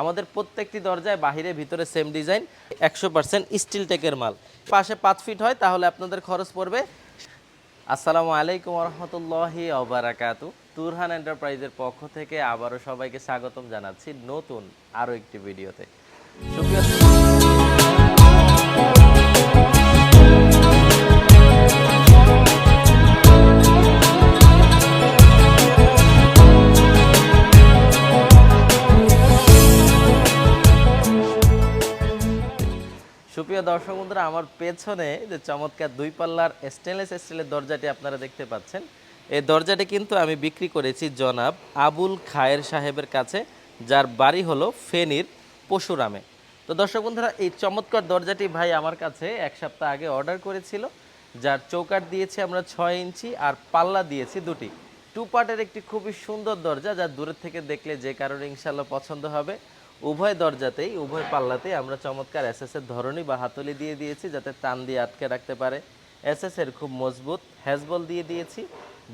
আমাদের প্রত্যেকটি দরজায় বাহিরে, ভিতরে সেম ডিজাইন একশো পার্সেন্ট স্টিল টেকের মাল। পাশে পাঁচ ফিট হয়, তাহলে আপনাদের খরচ পড়বে। আসসালামু আলাইকুম রহমতুল্লাহি অবরাকাতু তুরহান এন্টারপ্রাইজের পক্ষ থেকে আবারও সবাইকে স্বাগতম জানাচ্ছি নতুন আরও একটি ভিডিওতে। সুপ্রিয় সুপ্রিয় দর্শক বন্ধুরা, আমার পেছনে যে চমৎকার দুই পাল্লার স্টেনলেস স্টিলের দরজাটি আপনারা দেখতে পাচ্ছেন। এই দরজাটি কিন্তু আমি বিক্রি করেছি জনাব আবুল খায়ের সাহেবের কাছে, যার বাড়ি হলো ফেনীর পশুরামে। তো দর্শক বন্ধুরা, এই চমৎকার দরজাটি ভাই আমার কাছে এক সপ্তাহ আগে অর্ডার করেছিল, যার চৌকাট দিয়েছি আমরা ছয় ইঞ্চি আর পাল্লা দিয়েছি দুটি। টু পার্টের একটি খুবই সুন্দর দরজা, যা দূরের থেকে দেখলে যে কারণে ইনশাল্লাহ পছন্দ হবে। উভয় দরজাতেই, উভয় পাল্লাতেই আমরা চমৎকার এসএস এর ধরনী বা হাতলি দিয়ে দিয়েছি যাতে টান দিয়ে আটকে রাখতে পারে। এসএস এর খুব মজবুত হ্যাজবল দিয়ে দিয়েছি।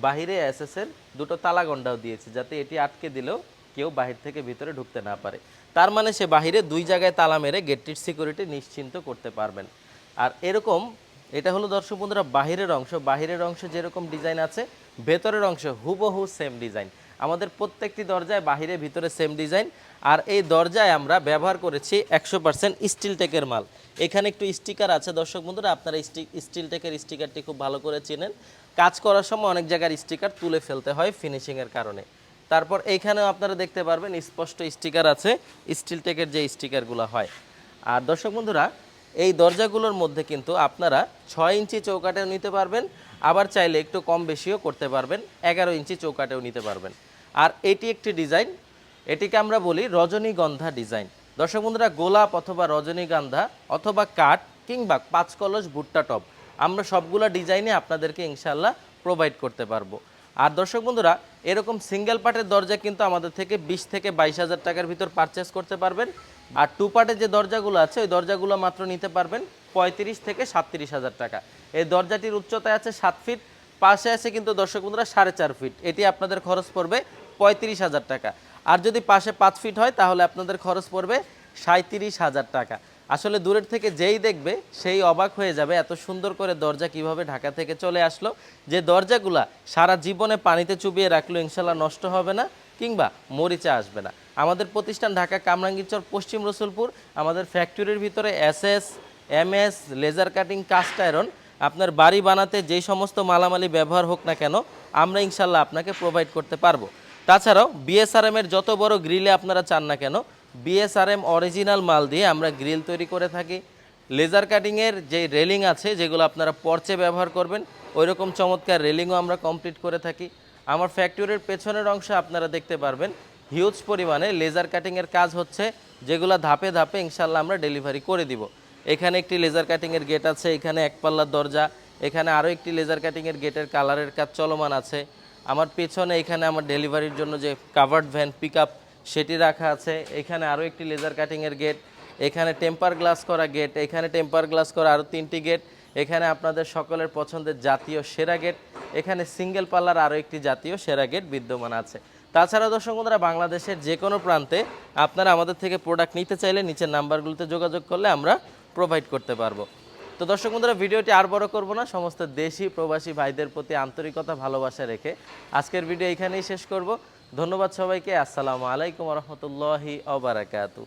বাহিরে এসএস এর দুটো তালাগন্ডাও দিয়েছি যাতে এটি আটকে দিলেও কেউ বাহির থেকে ভিতরে ঢুকতে না পারে। তার মানে সে বাহিরে দুই জায়গায় তালা মেরে গেটটির সিকিউরিটি নিশ্চিন্ত করতে পারবেন। আর এরকম, এটা হলো দর্শক বন্ধুরা, বাহিরের অংশ। বাহিরের অংশ যেরকম ডিজাইন আছে, ভেতরের অংশ হুবহু সেম ডিজাইন। আমাদের প্রত্যেকটি দরজায় বাহিরে, ভিতরে সেম ডিজাইন আর এই দরজায় আমরা ব্যবহার করেছি একশো পার্সেন্ট স্টিল টেকের মাল। এখানে একটু স্টিকার আছে দর্শক বন্ধুরা, আপনারা স্টিল টেকের স্টিকারটি খুব ভালো করে চেনেন। কাজ করার সময় অনেক জায়গার স্টিকার তুলে ফেলতে হয় ফিনিশিংয়ের কারণে। তারপর এইখানেও আপনারা দেখতে পারবেন স্পষ্ট স্টিকার আছে স্টিল টেকের যে স্টিকারগুলো হয়। আর দর্শক বন্ধুরা, এই দরজাগুলোর মধ্যে কিন্তু আপনারা ছয় ইঞ্চি চৌকাটেও নিতে পারবেন, আবার চাইলে একটু কম বেশিও করতে পারবেন, এগারো ইঞ্চি চৌকাটেও নিতে পারবেন। আর এটি একটি ডিজাইন। এটিকে আমরা বলি রজনীগন্ধা ডিজাইন। দর্শক বন্ধুরা, গোলাপ অথবা রজনীগন্ধা অথবা কাঠ কিংবা পাঁচ কলস ভুট্টা টপ আমরা সবগুলো ডিজাইনে আপনাদেরকে ইনশাল্লাহ প্রোভাইড করতে পারব। আর দর্শক বন্ধুরা, এরকম সিঙ্গেল পার্টের দরজা কিন্তু আমাদের থেকে বিশ থেকে বাইশ হাজার টাকার ভিতর পারচেস করতে পারবেন। আর টু পার্টের যে দরজাগুলো আছে, ওই দরজাগুলো মাত্র নিতে পারবেন পঁয়ত্রিশ থেকে সাতত্রিশ হাজার টাকা। এই দরজাটির উচ্চতায় আছে সাত ফিট পাশে আছে কিন্তু দর্শক বন্ধুরা সাড়ে চার ফিট এটি আপনাদের খরচ পড়বে পঁয়ত্রিশ হাজার টাকা। আর যদি পাশে পাঁচ ফিট হয়, তাহলে আপনাদের খরচ পড়বে সাঁত্রিশ হাজার টাকা। আসলে দূরের থেকে যেই দেখবে, সেই অবাক হয়ে যাবে এত সুন্দর করে দরজা কীভাবে ঢাকা থেকে চলে আসলো। যে দরজাগুলা সারা জীবনে পানিতে চুবিয়ে রাখল, ইনশাল্লাহ নষ্ট হবে না, কিংবা মরিচা আসবে না। আমাদের প্রতিষ্ঠান ঢাকা কামরাঙ্গীরচর, পশ্চিম রসুলপুর। আমাদের ফ্যাক্টরির ভিতরে SS, MS, laser cutting, cast iron. আপনার বাড়ি বানাতে যেই সমস্ত মালামালি ব্যবহার হোক না কেন, আমরা ইনশাল্লাহ আপনাকে প্রোভাইড করতে পারব। তাছাড়াও বিএসআরএম এর যত বড় গ্রিলে আপনারা চান না কেন বিএসআরএম অরিজিনাল মাল দিয়ে আমরা গ্রিল তৈরি করে থাকি। লেজার কাটিংয়ের যে রেলিং আছে, যেগুলো আপনারা পর্চে ব্যবহার করবেন ওই রকম চমৎকার রেলিংও আমরা কমপ্লিট করে থাকি। আমার ফ্যাক্টরির পেছনের অংশে আপনারা দেখতে পারবেন হিউজ পরিমাণে লেজার কাটিংয়ের কাজ হচ্ছে, যেগুলো ধাপে ধাপে ইনশাল্লাহ আমরা ডেলিভারি করে দিব। এখানে একটি লেজার কাটিংয়ের গেট আছে, এখানে এক পাল্লার দরজা, এখানে আরও একটি লেজার কাটিংয়ের গেটের কালারের কাজ চলমান আছে। আমার পেছনে এখানে আমার ডেলিভারির জন্য যে কাভার্ড ভ্যান পিক সেটি রাখা আছে। এখানে আরও একটি লেজার কাটিংয়ের গেট এখানে টেম্পার গ্লাস করা গেট এখানে টেম্পার গ্লাস করা আরও তিনটি গেট এখানে আপনাদের সকলের পছন্দের জাতীয় সেরা গেট এখানে সিঙ্গেল পাল্লার আরও একটি জাতীয় সেরা গেট বিদ্যমান আছে। তাছাড়া দর্শক বন্ধুরা, বাংলাদেশের যে কোনো প্রান্তে আপনারা আমাদের থেকে প্রোডাক্ট নিতে চাইলে নিচের নাম্বারগুলোতে যোগাযোগ করলে আমরা প্রোভাইড করতে পারব। তো দর্শক বন্ধুরা, ভিডিওটি আর বড় করব না, সমস্ত দেশি প্রবাসী ভাইদের প্রতি আন্তরিকতা, ভালোবাসা রেখে আজকের ভিডিও এখানেই শেষ করব। ধন্যবাদ সবাইকে, আসসালামু আলাইকুম রহমতুল্লাহি অবরাকাতু